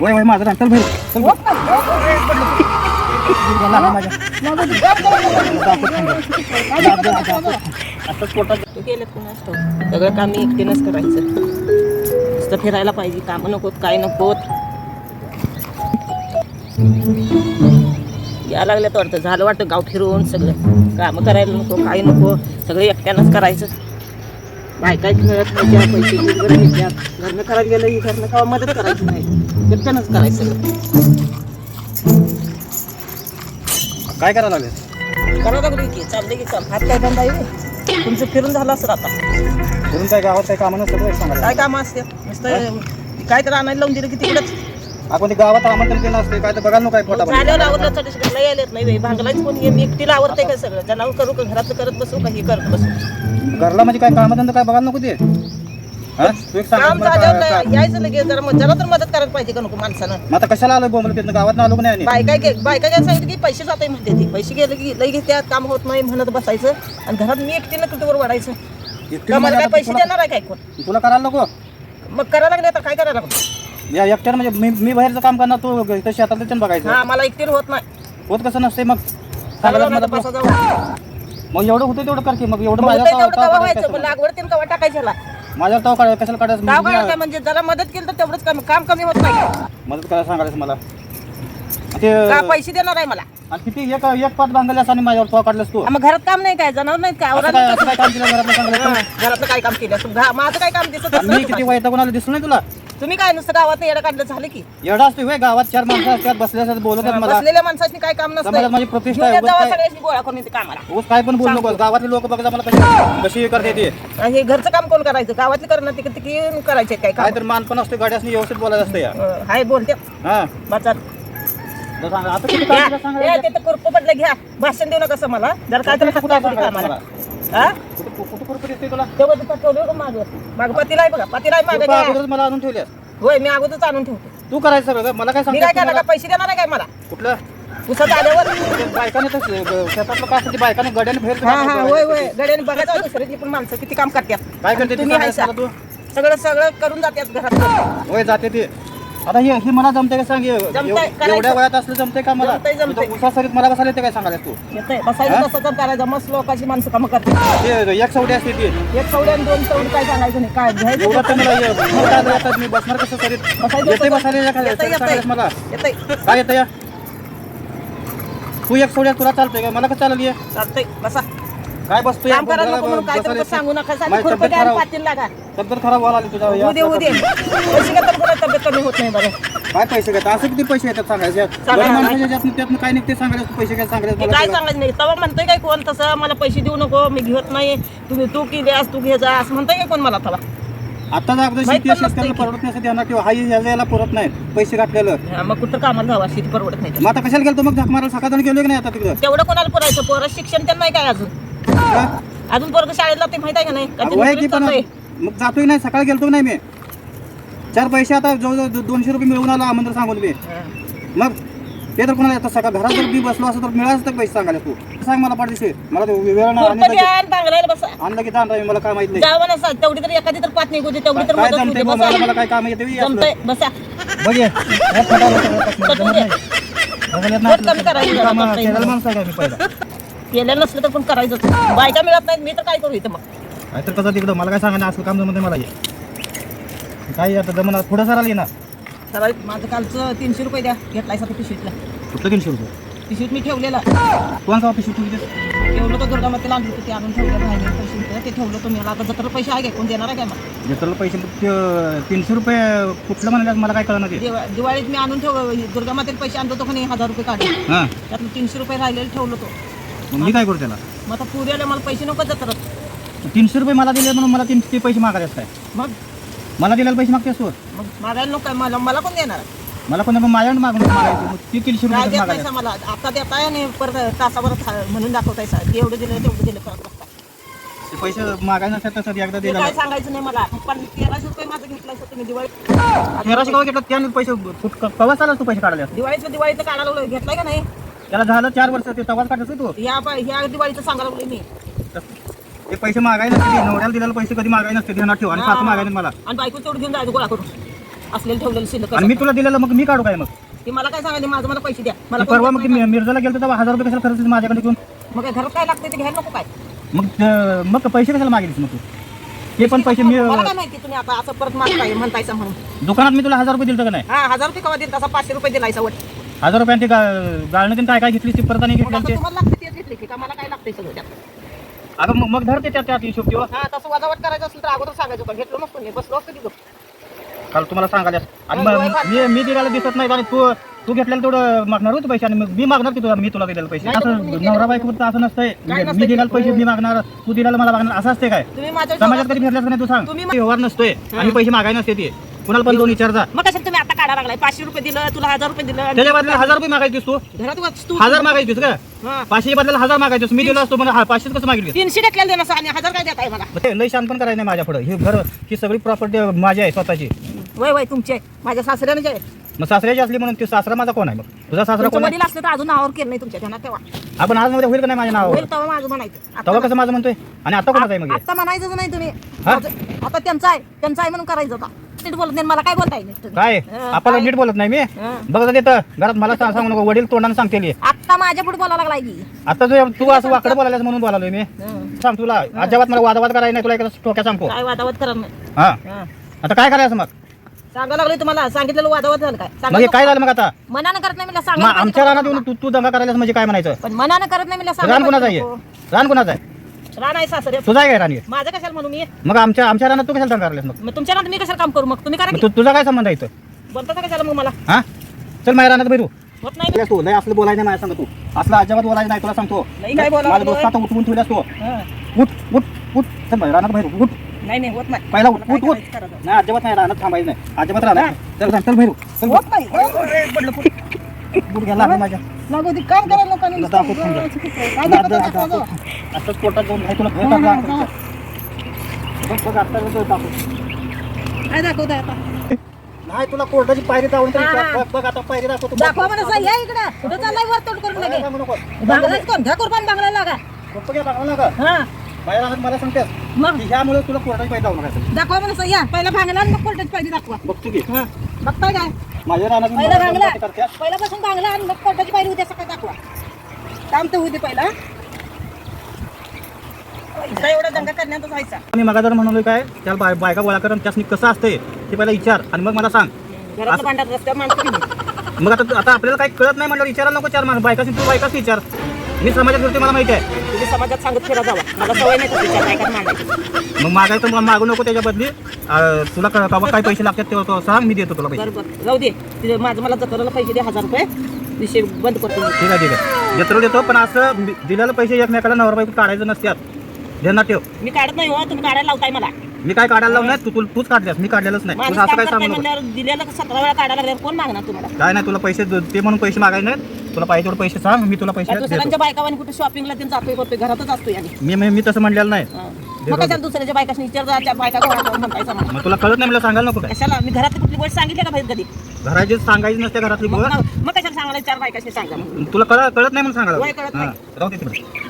वय वय माझं. चल. लागलं माझ्या. आहे. असंच पोटात तू ठाऊक सगळं काम मी एकटीनंच करायचं. नुसतं फिरायला पाहिजे. कामं नकोत काय नकोत या लागल्यात वाटतं. झालं वाटतं गाव फिरून सगळं. कामं करायला नको काय नको. सगळं एकट्यानंच करायचं. बायका मिळत नाही त्या पैसे लग्न करायला गेलं की घरनं कावा मदत करायची नाही. एकट्यानंच करायचं. सगळं. काय करायला लागले? करा लागली की चाललंय की हात काय धंदा आहे तुमचं फिरून झालं असं आता. फिरून काय गावात काय कामं नसतं वय सांगायला काय कामं असते नुसतं काय तर आणायला लावून दिलं की तिकडंच. आपण ते गावात आमंत्रण केलं असते काय तर बघायला नको काय पोटा झाल्यावर आवरलं तर शिकायला यायला नाही भांगलाच कोण मी एकटीला आवडतंय काय सगळं? जनावर करू का? घरात करत बसू का? हे करत बसू? घरला म्हणजे काय कामधंदा काय बघायला नको ते? काम मला नाही, यायचं लगेच जरा मग- जरा तर मदत करायला पाहिजे का नको माणसानं? मग आता कशाला आलोय बोंबल तिथनं गावात आलो का नाही आणि? बायका गे बायका सांगितलं की पैसे जाते म्हणते ती. पैसे गेले की लई घेत्यात काम होत नाही म्हणत बसायचं. आणि घरात मी एकटीनं कुठेवर वाढायचं. का मला म्हणजे काय आता पैसे तुला- देणार आहे काय कोण? तुला करायला नको? मग करायला लागले आता काय करायला लागलं या एकट्यानं म्हणजे मी मी बाहेरचं काम करणार तू इथं शेतात त्याच्यानं बघायचं. हा मला एकटीनं होत नाही. होत कसं नसते मग? सांगायला बसा जाऊ. मग एवढं होतं तेवढं कर की मग एवढं माझ्या होतंय तेवढं ताव व्हायचं? लागवड तीन कवा टाकायची ह्याला माझ्यावर ताव काढायचं? कशाला गाव काढायचं काढायचं म्हणजे जरा मदत केली तर तेवढंच कमी काम कमी होत नाही. मदत करायला सांगायचं मला. ते का पैसे देणार आहे मला? आणि किती एक एक पाच बांधल्यास आणि माझ्यावर तो काढलास तू. मग घरात काम नाही काय? जनावर नाही काय? असं काय असं काय काम केलं? घरातलं घरातलं काय काम केलं? असं घा- माझं काय काम दिसत मी किती वैतागून आलो दिसलं नाही तुला? तुम्ही काय नुसतं गावात येडं काढलं झालं की? एवढा असतो होय गावात चार माणसं असतात बोलत आहेत मला बसलेल्या माणसाची काय काम नसतं माझी प्रतिष्ठा आहे. घेऊन येत जावा उगाच काय- सगळ्यांनी गोळा करून इथे कामाला. उगाच काय पण बोलू नको गावातले लोक बघा मला कशी कशी करते ते. आणि हे घरचं काम कोण करायचं? गावातली करणं तिकडे तिकडे करायचे काय काय काम? तर मानपण असते गाड्यासनी व्यवस्थित बोलायचं असतं या. अं, हाय बोलते. हा. बचात तर सांगा, आता किती काम कुरपं पडलं घ्या. भाषण देऊ नका असं मला. जर काय तर कुठं सांगायचं कामाला? मला? हा? कुठं कुठं कुठं दिसते तुला तेव्हा तिथं ठेवलं का मागं मागं पतीला आहे बघा पतीला आहे मागं तू. अगोदरच मला आणून ठेवले होय मी अगोदरच आणून ठेवतो. तू करायचं सगळं मला काय मी काय सांगतो करणार का पैसे देणार आहे काय मला? कुठलं? पुसत आल्यावर? बायकाने तर शेतातलं काय असतं ते बायकाने गड्याने बाहेर हा हा होय होय. गड्याने बघायचं दुसऱ्याची पण माणसं किती काम करतात. काय करते ते तुम्ही सांगायचं हायसा. मला तू? सगळं सगळं करून जातात घरात. होय जाते ते. आता हे हे मला जमते का? सांग जमतंय, एव- करायचं. एवढ्या वयात असलं जमते का मला? जमतंय, जमतंय. उसा सरीत मला बसायला येते काय सांगायला तू? येतंय. बसायचं हा? तसं तर करायचं. मस्त लोकांची माणसं कामं करतात. ते एक सवडी असते ती. एक सवडी आणि दोन सवडी काय सांगायचं नाही. काय घ्यायचं एवढं तर मला ते हे- मला काय येतात, मी बसणार कसं सरीत बसायचं येते. बसायला येतंय, मला? येतंय. काय येतं या? तू एक सवड्या तुला चालतंय का? मला कसं चालली चालतंय. बसा. काय बसतो काम करायला नको म्हणून काय तर सांगू नका. साधी खुरपं घ्या आणि पातील लागा. तब्येत खराब व्हायला लागली तुझ्या या- उद्या उद्या. पैसे घेतात कोणा तब्येत कमी होत नाही बरं. काय पैसे घेतात? असं किती पैसे येतात सांगायचे? सांगा, गरीब सांगा. माणसाच्या ज्यातनं त्यातनं काय निघते सांगायचं? तू पैसे काय सांगायचं मला काय सांगायचं नाही. तेव्हा म्हणतोय काय कोण तसं? मला पैसे देऊ नको. मी घेत नाही तुम्ही तू की द्यास तू घे जा. असं म्हणतोय काय कोण मला तेव्हा आता अगोदर माहीत शेती पण नसतंय शेतकऱ्याला की. परवडत नाही असं ध्यानात ठेवा. हाही यायला पुरत नाही. पैसे घातलेलं. हा, मग कुठं कामाला जावा? शेती परवडत नाही. मग आता कशाला गेलो मग झक मारायला सकाळ गेलो की नाही आता तिकडं? तेवढं कोणाला पुरायचं? पोरं शिक्षण त्यांना नाही काय अजून? हा? अजून पोरग शाळेला ते माहीत आहे का नाही? का पण? मग जातोय की नाही सकाळी गेलतो की नाही मी. चार पैसे आता जवळजवळ दो- दोनशे रुपये मिळवून आलो आमंत्र सांगून मी. हा. मग ते तर कोणाला येतं? सकाळ घरात जर मी बसलो असं तर मिळायचं तर पैसे सांगायला तू? सांग मला पाठीशी. मला ते वेळ नाही आणि बांगलायला बसा. आणलं की आणलं मला काय माहीत नाही. जावं तेवढी तर एखादी तर पात निघू दे तेवढी तर काय मदत होऊ मला मला बसा. काय काम येते. जमतंय बसा. बघ ये. हे फटाफट सगळं कटू दे. बघायला पोट कमी करायचं जरा कामं- करता येईल. केलेलं माणूस आहे का मी पहिला? केलं नसलं तर पण करायचं. बायका मिळत नाहीत मी तर काय करू इथं मग? काय तर कसं तिकडं? मला काय सांगा असं काम जमत नाही मला हे. काय आता? जमणार पुढं सरायला येणार. सरळ माझं कालचं तीनशे रुपये द्या. घेतलाय सर पिशवीतला. कुठलं तीनशे रुपये? पिशवीत मी ठेवलेला. कोणता ऑफिस तुझी ठेवलं तर दुर्गामातेला आणलं होतं ते आणून ठेवलं राहिले पैसे होते ते ठेवलं तुम्ही. मला आता जत्र पैसे आहे का कोण देणार आहे काय मग? घेतलेलं पैसे ते तीनशे रुपये कुठलं म्हणाले मला काय कळणार ते. दिवा- दिवाळीत मी आणून ठेव दुर्गामातेला पैसे आणतो तो कोणी हजार रुपये काढले हां. त्यातलं तीनशे रुपये राहिलेले ठेवलं तो. मग मी काय करू त्याला? मग आता मला पैसे नको तीनशे रुपये मला दिले म्हणून मला तीनशे पैसे मागायचे काय? मग? मला दिलेले पैसे मागतेस तू? मग मागायला नको काय मला मला कोण देणार? मला कोणा माझ्याकडे मागून मागायचे मग ती तीनशे काय रुपये देत मागायचे. नाही मला. आता देताय आणि परत तासाभर म्हणून दाखवताय सा एवढं दिलं तेवढं दिलं बसताय. ते पैसे मागायचे नसतात तसं एकदा ते दिलं काय सांगायचं नाही मला. पण तेराशे रुपये माझं घेतलाय सर तुम्ही दिवाळी तेराशे कवा घेतलं? त्याने पैसे कुठ- कवा चालला तू पैसे काढले दिवाळीचं दिवाळीचं काढायला लागलोय. घेतलाय का नाही? त्याला झालं चार वर्ष ते तवाच काढतो तू. या प- ह्या दिवाळीचं सांगायला लागलोय मी. ते पैसे मागायला नसते नवऱ्याला दिलेले पैसे कधी मागायला नसते. ध्यानात ठेव. आणि सासू मागायला मला. आणि बायको तेवढं घेऊन जायचं गोळा करून. असलेलं ठेवलेलं शिल्लक आणि मी तुला दिलेलं मग मी काढू काय मग? ती मला काय सांगायला माझं मला पैसे द्या. मला ते परवा मग ते मी- मिर्जाला गेलो तेव्हा हजार रुपये कशाला खर्च माझ्याकडे घेऊन? मग काय घरात काय लागते ते घ्यायला नको काय? मग मग पैसे कशाला मागितलीस मग तू? ते पण पैसे मी मला काय माहिती तुम्ही आता असं परत मागताय म्हणतायचा म्हणून. दुकानात मी तुला हजार रुपये दिलं का नाही? हा हजार रुपये कवा दिल तसा पाचशे रुपये दिलायचा वट. हजार रुपयांची गा- गाळणं तीन काय काय घेतली ती परत आणि मग घेतली आता ते तुम्हाला लागते तेच घेतली की का मला काय सगळं त्यात? अगं मग मग धरते त्यात त्यात हिशोब किंवा हा तसं वजावट करायचं असेल तर अगोदर सांगायचं घेतलं नसतो मी बसलो असतो तिथं. काल तुम्हाला सांगायला आणि मग मग मी मी दिलेला दिसत नाही आणि तू तू घेतलेलं तेवढं मागणार होतं पैसे आणि मग मी मागणार की तुला मी तुला दिलेलं पैसे? नाही, असं तुम्ही नवरा बायको असं नसतंय. काय नसतंय मी दिलेलं? पैसे मी मागणार तू दिलेलं मला मागणार असं असते काय? तुम्ही माझ्या समाजात कधी फिरल्यास का नाही तू सांग. तुम्ही व्यवहार नसतोय आणि पैसे मागायला नसते ते. कुणाला पण दोन विचार जा. मग कशाला तुम्ही आता काढा लागलाय? पाचशे रुपये दिलं तुला हजार रुपये दिलं त्याच्या बदल्यात हजार रुपये मागायचीस तू. घरात वस्तू हजार मागायचीस का. पाचशे बदल्याला हजार मागायचीस मी दिलो असतो मला पाचशे कसं मागितली? तीनशे टक्क्याला देणार आणि हजार काय देत आहे मला ते लय शांत पण करायचं नाही माझ्या पुढे. हे घर ही सगळी प्रॉपर्टी माझी आहे स्वतःची. वय वय तुमचे माझ्या सासऱ्याने जे आहे. मग सासऱ्याची असली म्हणून ते सासरा माझा कोण आहे मग? तुझा सासरा तुमचं कोण आहे? वडील असलं तर अजून नावावर केलं नाही तुमच्या ध्यानात तेव्हा. आपण आज मध्ये होईल का नाही माझ्या नावावर? होईल तेव्हा माझं म्हणायचं. तेव्हा आता कसं माझं म्हणतोय? आणि आता कोणाचं आहे मग हे? आता म्हणायचंच नाही तुम्ही. हा? माझं- आता त्यांचं आहे. त्यांचं आहे म्हणून करायचं होता नीट बोलत नाही मला काय बोलता येईल? तुम्ही? काय आपल्याला? नीट बोलत नाही मी. बघत देतं घरात मला सांग नको वडील तोंडाने सांगते आता माझ्या पुढे बोलायला लागलाय की. आता तू तू असं वाकडं बोलायलास म्हणून बोलालोय मी. सांग तुला अजिबात मला वादावाद करायला नाही तुला एका टोक्या सांगतो. काय वादावत करत नाही? हा. आता काय करायचं मग? सांगायला लागले तुम्हाला सांगितलेलं वादावत झालं काय? मग सांगायचं काय झालं मग आता? मनानं करत नाही मला सांगा आमच्या रानात येऊन तू तू दंगा करायलास म्हणजे काय म्हणायचं? पण मनानं करत नाही मला रान कुणाचं आहे? रान कुणाचं आहे? रान आहे सासरे. तुझा आहे काय हे? माझं कशाला म्हणू मी? मग आमच्या आमच्या रानात तू कशाला करायलास मग? मग तुमच्या रानात मी कशाला काम करू मग? तुम्ही करा मग की. तू तुझा काय संबंध आहे इथं? बोलता का कशाला मग मला? हा? चल माझ्या रानात बैरू होत नाही तू लय असलं बोलायचं नाही माझ्या सांग तू. असलं अजिबात बोलायचं नाही तुला सांगतो. लई काय बोलावं आता उठवून ठेवल्यास तू हा. उठ उठ उठ. चल माझ्या रानात बाहेर उठ. नाही नाही होत नाही. पहिला उठ काय उठ उठ. करायचं करा जाऊ. नाही अजिबात नाही रानात थांबायचं नाही. अजिबात राहणार चल चल चल बाहेर चल होत नाही. ए, पडलं, पडलं. बुट घ्यायला लागला माझ्या. लागू दे, काम करायला लोकांनी. तुला दाखव थांब जरा. काय दाखवतो, कोर्टात जाऊन तुला. हा, हा. हा. काय आता? नाही तुला कोर्टाची पायरी दावून तरी हा, हा. बघ बघ आता पायरी दाखवतो. दाखवा म्हणा या इकडे. कुठं चाललाय वर तोड करून लगे. बांगलाच कोण? घ्या कुरबान बांगला लागा. हा. मला सांगतेस. मग? की ह्यामुळे तुला कोर्टाची पायरी दावून दाखवा म्हणा सही या पहिला भांगला आणि मग कोर्टाची पाहिजे दाखवा. बघतो की बघताय काय? माझ्या रानात पहिला करतेस. पहिल्यापासून भांगला आणि मग कोर्टाची पाहिजे उद्या सकाळी दाखवा. काम तर होऊ दे पहिला. इथं एवढा दंगा करण्यातच व्हायचा. मी मगा जर म्हणालोय काय त्याला बाय- बायका गोळा करून त्यासनी कसं असतंय ते पहिला विचार आणि मग मला सांग. रस्त्यावर माणसं? मग आता आता आपल्याला काही कळत नाही म्हणलं विचारायला नको चार माणसं बायकाशी तू बायकाच विचार. मी समाजात फिरते मला माहिती आहे. तुम्ही समाजात सांगत फिरा जावा. मला सवय नाही मांडायची मग मागायचं. मग मागू नको त्याच्या बदली. अं, तुला कवा काय पैसे लागतात तो सांग मी देतो तुला पैसे. बरं बरं. जाऊ दे. तिथे माझं मला जत्राला पैसे दे हजार रुपये. विषय बंद करतो मी. ठीक आहे ठीक आहे. देतो देतो पण असं दिलेलं पैसे एकमेकाला नवरा बायको काढायचं नसतात. ध्यानात ठेव. मी काढत नाही हो तुम्ही काढायला लावताय मला. मी काय काढायला लावलं नाही तू तू- तूच काढल्यास. मी काढलेलंच नाही. माणूस तुला असं काय सांगू नको. दिलेलं सतरा वेळा काढायला लागल्यावर कोण मागणार तुम्हाला? काय नाही तुला पैसे द- ते म्हणून पैसे मागायचे नाहीत. तुला पाहिजे तेवढे पैसे सांग. मी तुला पैसे काय देतो. दुसऱ्यांच्या बायकावानी कुठे शॉपिंगला त्यांनी जातोय करतोय घरातच असतोय आणि. मी मी मी तसं म्हणलेलं नाही. हा. मग कशाला दुसऱ्याच्या बायकाशी विचार जा, त्या बायका गोळा करून म्हणतायचा मला. मग तुला कळत नाही मला सांगायला नको काय? कशाला? मी घरात कुठली गोष्ट सांगितली का बाहेर कधी? घराची सांगायची नसते घरातली मग गोष्ट. मग कशाला सांगायला चार बायकाशी सांगा मग. तुला कळ कळत नाही म्हणून सांगायला कळत हा, नाही. राहू दे तिकडे.